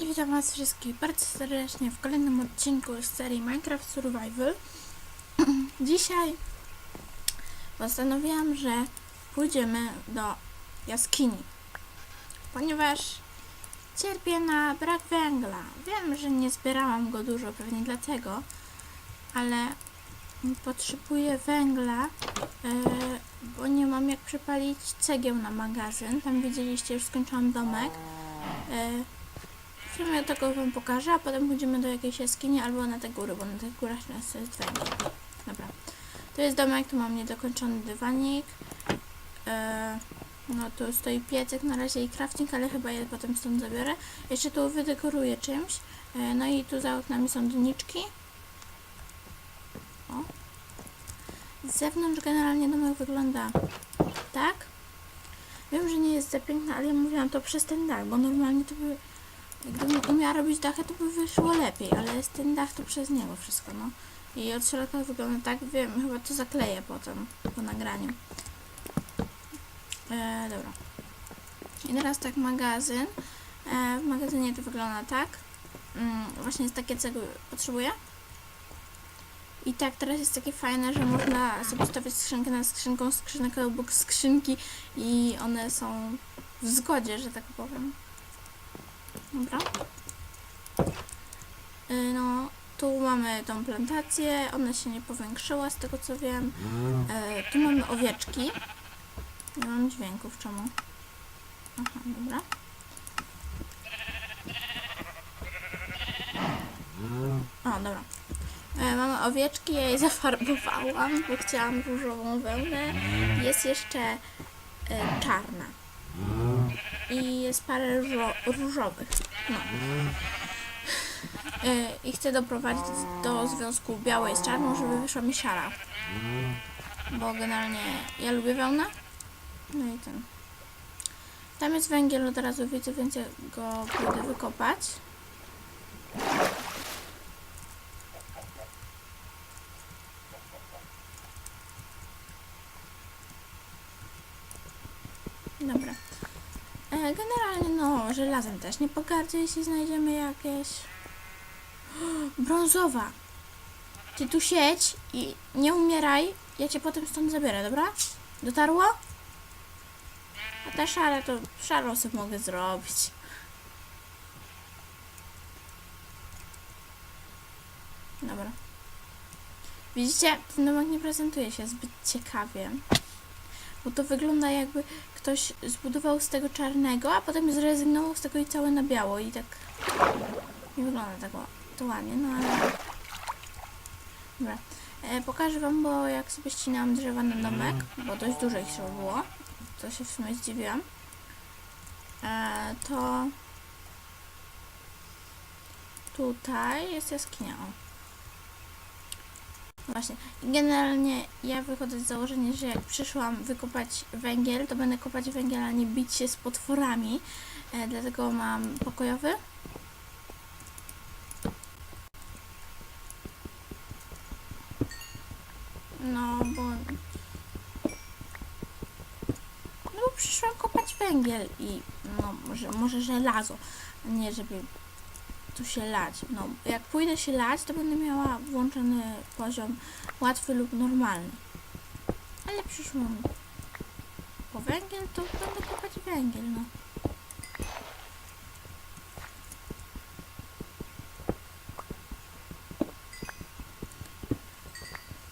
I witam was wszystkich bardzo serdecznie w kolejnym odcinku z serii Minecraft Survival. Dzisiaj postanowiłam, że pójdziemy do jaskini, ponieważ cierpię na brak węgla. Wiem, że nie zbierałam go dużo, pewnie dlatego, ale potrzebuję węgla, e, bo nie mam jak przypalić cegieł na magazyn. Tam widzieliście, już skończyłam domek. Sumie tego wam pokażę, a potem pójdziemy do jakiejś jaskini albo na te góry, bo na tych górach nas jest węgiel. Dobra. To jest domek, tu mam niedokończony dywanik. E, no tu stoi piecek na razie i crafting, ale chyba je potem stąd zabiorę. Jeszcze tu wydekoruję czymś. E, no i tu za oknami są doniczki. O. Z zewnątrz generalnie domek wygląda tak. Wiem, że nie jest za piękny, ale ja mówiłam to przez ten dach, bo normalnie to by Gdybym umiała robić dachy, to by wyszło lepiej, ale jest ten dach to przez niego wszystko, no. I od środka wygląda tak, wiem, chyba to zakleję potem, po nagraniu. E, dobra. I teraz tak magazyn. E, w magazynie to wygląda tak. Mm, właśnie jest takie cegły potrzebuję. I tak, teraz jest takie fajne, że można sobie stawiać skrzynkę nad skrzynką, skrzynkę obok skrzynki i one są w zgodzie, że tak powiem. Dobra. Y, No, tu mamy tą plantację, ona się nie powiększyła z tego co wiem. E, tu mamy owieczki. Nie mam dźwięków, czemu? Aha, dobra. O, dobra. E, mamy owieczki, ja je zafarbowałam, bo chciałam różową wełnę. Jest jeszcze e, czarna. I jest parę różo różowych. No. E, I chcę doprowadzić do związku białej z czarną, żeby wyszła mi szara. Bo generalnie ja lubię wełnę. No i ten. Tam jest węgiel od razu widzę, więc go pójdę wykopać. Dobra. E, generalnie no, żelazem też nie pogardzę, jeśli znajdziemy jakieś. Brązowa. Ty tu siedź i nie umieraj. Ja cię potem stąd zabiorę, dobra? Dotarło? A ta szara to szarą sobie mogę zrobić. Dobra. Widzicie, ten domek nie prezentuje się zbyt ciekawie. Bo to wygląda jakby ktoś zbudował z tego czarnego, a potem zrezygnował z tego i całe na biało i tak nie wygląda tak to ładnie, no ale... Dobra. E, pokażę wam, bo jak sobie ścinałam drzewa na domek, bo dość dużo ich trzeba było, to się w sumie zdziwiłam, e, to tutaj jest jaskinia. O. Właśnie. Generalnie ja wychodzę z założenia, że jak przyszłam wykopać węgiel, to będę kopać węgiel, a nie bić się z potworami. E, dlatego mam pokojowy. No, bo... No bo przyszłam kopać węgiel i no może, może żelazo, nie żeby tu się lać. No, jak pójdę się lać, to będę miała włączony poziom łatwy lub normalny. Ale przyszłam po węgiel, to będę kopać węgiel, no.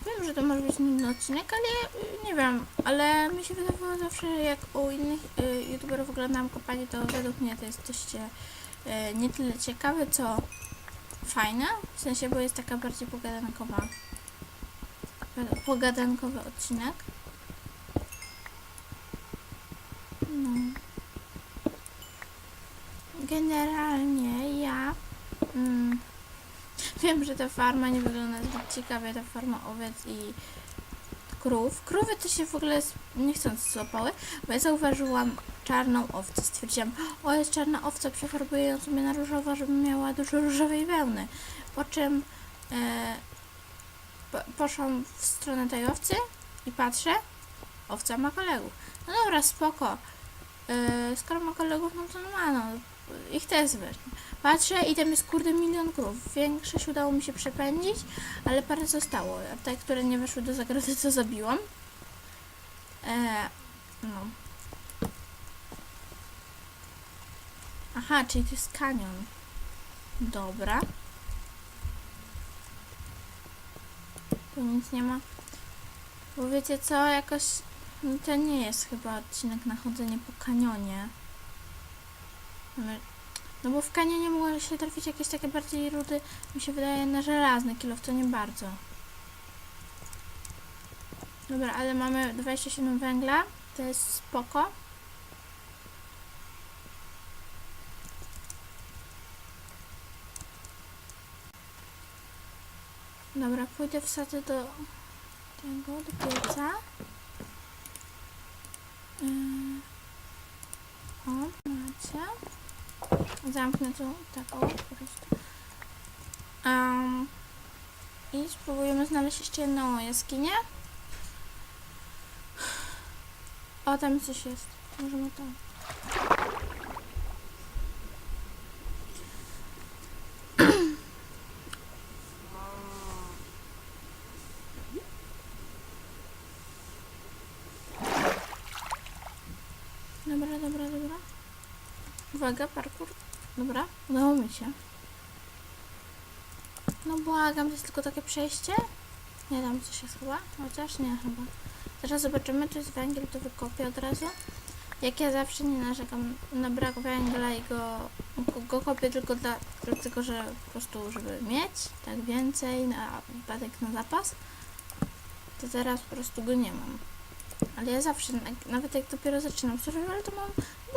Wiem, że to może być nudny odcinek, ale y, nie wiem, ale mi się wydawało zawsze, jak u innych y, youtuberów oglądam kopanie, to według mnie to jest dość nie tyle ciekawe, co fajne. W sensie, bo jest taka bardziej pogadankowa. Pogadankowy odcinek. No. Generalnie ja mm, wiem, że ta farma nie wygląda zbyt ciekawie, ta farma owiec i krów. Krowy to się w ogóle niechcący złapały, bo ja zauważyłam czarną owcę. Stwierdziłam, o jest czarna owca, przefarbuję ją sobie na różowo, żeby miała dużo różowej wełny. Po czym e, po, poszłam w stronę tej owcy i patrzę, owca ma kolegów. No dobra, spoko. E, skoro ma kolegów, no to ma, no. Ich też weźmie. Patrzę i tam jest kurde milion krów. Większość udało mi się przepędzić, ale parę zostało. A te, które nie weszły do zagrody, to zabiłam. E, no. Aha, czyli to jest kanion. Dobra. Tu nic nie ma. Bo wiecie co, jakoś no to nie jest chyba odcinek na chodzenie po kanionie. No bo w kanionie mogły się trafić jakieś takie bardziej rudy, mi się wydaje, na żelazny kilo, to nie bardzo. Dobra, ale mamy 27 węgla, to jest spoko. Dobra, pójdę wsadzę do tego, do pieca. Yy. O, macie. Zamknę tu tak po prostu. Um, I spróbujemy znaleźć jeszcze jedną jaskinię. O, tam coś jest. Możemy tam. Dobra, dobra, dobra. Uwaga, parkour. Dobra, udało mi się. No błagam, to jest tylko takie przejście? Nie, tam coś jest chyba. Chociaż nie chyba. Zaraz zobaczymy, czy jest węgiel, to wykopię od razu. Jak ja zawsze nie narzekam na brak węgla i go, go, go kopię tylko dla, dlatego, że po prostu, żeby mieć tak więcej na wypadek na zapas, to teraz po prostu go nie mam. Ale ja zawsze, na- nawet jak dopiero zaczynam survival, to mam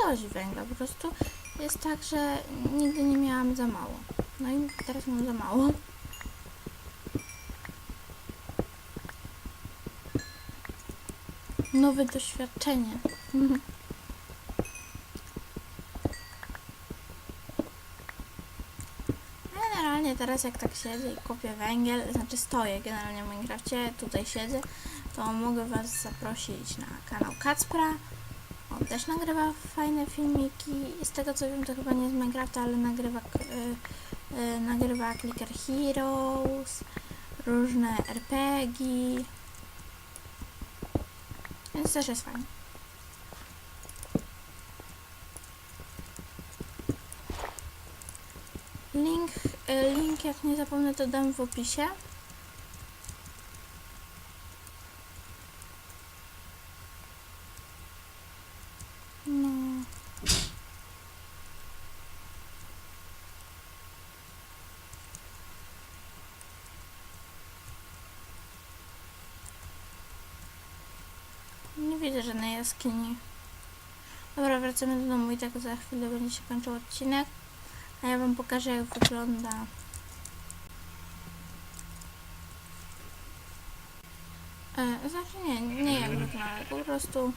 dość węgla. Po prostu jest tak, że nigdy nie miałam za mało. No i teraz mam za mało. Nowe doświadczenie. Generalnie teraz jak tak siedzę i kopię węgiel, znaczy stoję generalnie w Minecrafcie, tutaj siedzę, to mogę Was zaprosić na kanał Kacpra. On też nagrywa fajne filmiki. Z tego co wiem, to chyba nie z Minecrafta, ale nagrywa, y, y, nagrywa Clicker Heroes, różne RPG. Więc też jest fajnie. Link, y, link jak nie zapomnę, to dam w opisie. No. Nie widzę żadnej jaskini. Dobra, wracamy do domu i tak za chwilę będzie się kończył odcinek. A ja wam pokażę jak wygląda E, znaczy nie, nie jak wygląda, po prostu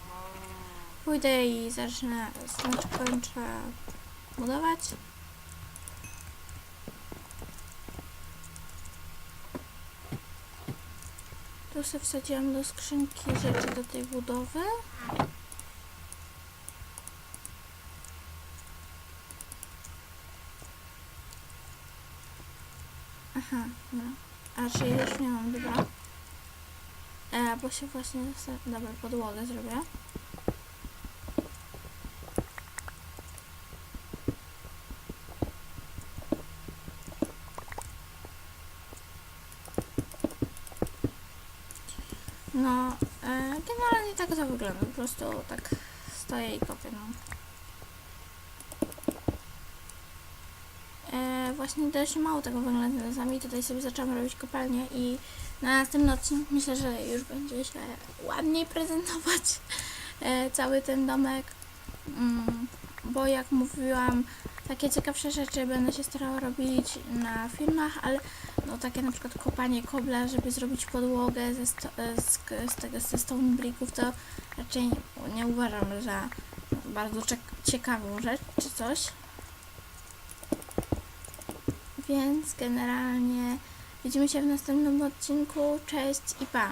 pójdę i zacznę, znaczy kończę budować. Tu sobie wsadziłam do skrzynki rzeczy do tej budowy. Aha, dobra. A czy już mam, dobra. E, bo się właśnie Dobra, podłogę zrobię. No, e, generalnie tak to wygląda. Po prostu tak stoję i kopię, no. E, właśnie dość mało tego węgla znalazłam tutaj sobie zaczęłam robić kopalnię i na następny odcinek myślę, że już będzie się ładniej prezentować e, cały ten domek. Mm, bo jak mówiłam, takie ciekawsze rzeczy będę się starała robić na filmach, ale no takie na przykład kopanie kobla, żeby zrobić podłogę ze, sto, e, z, z tego ze stone bricków, to raczej nie, uważam za bardzo ciekawą rzecz czy coś. Więc generalnie widzimy się w następnym odcinku. Cześć i pa!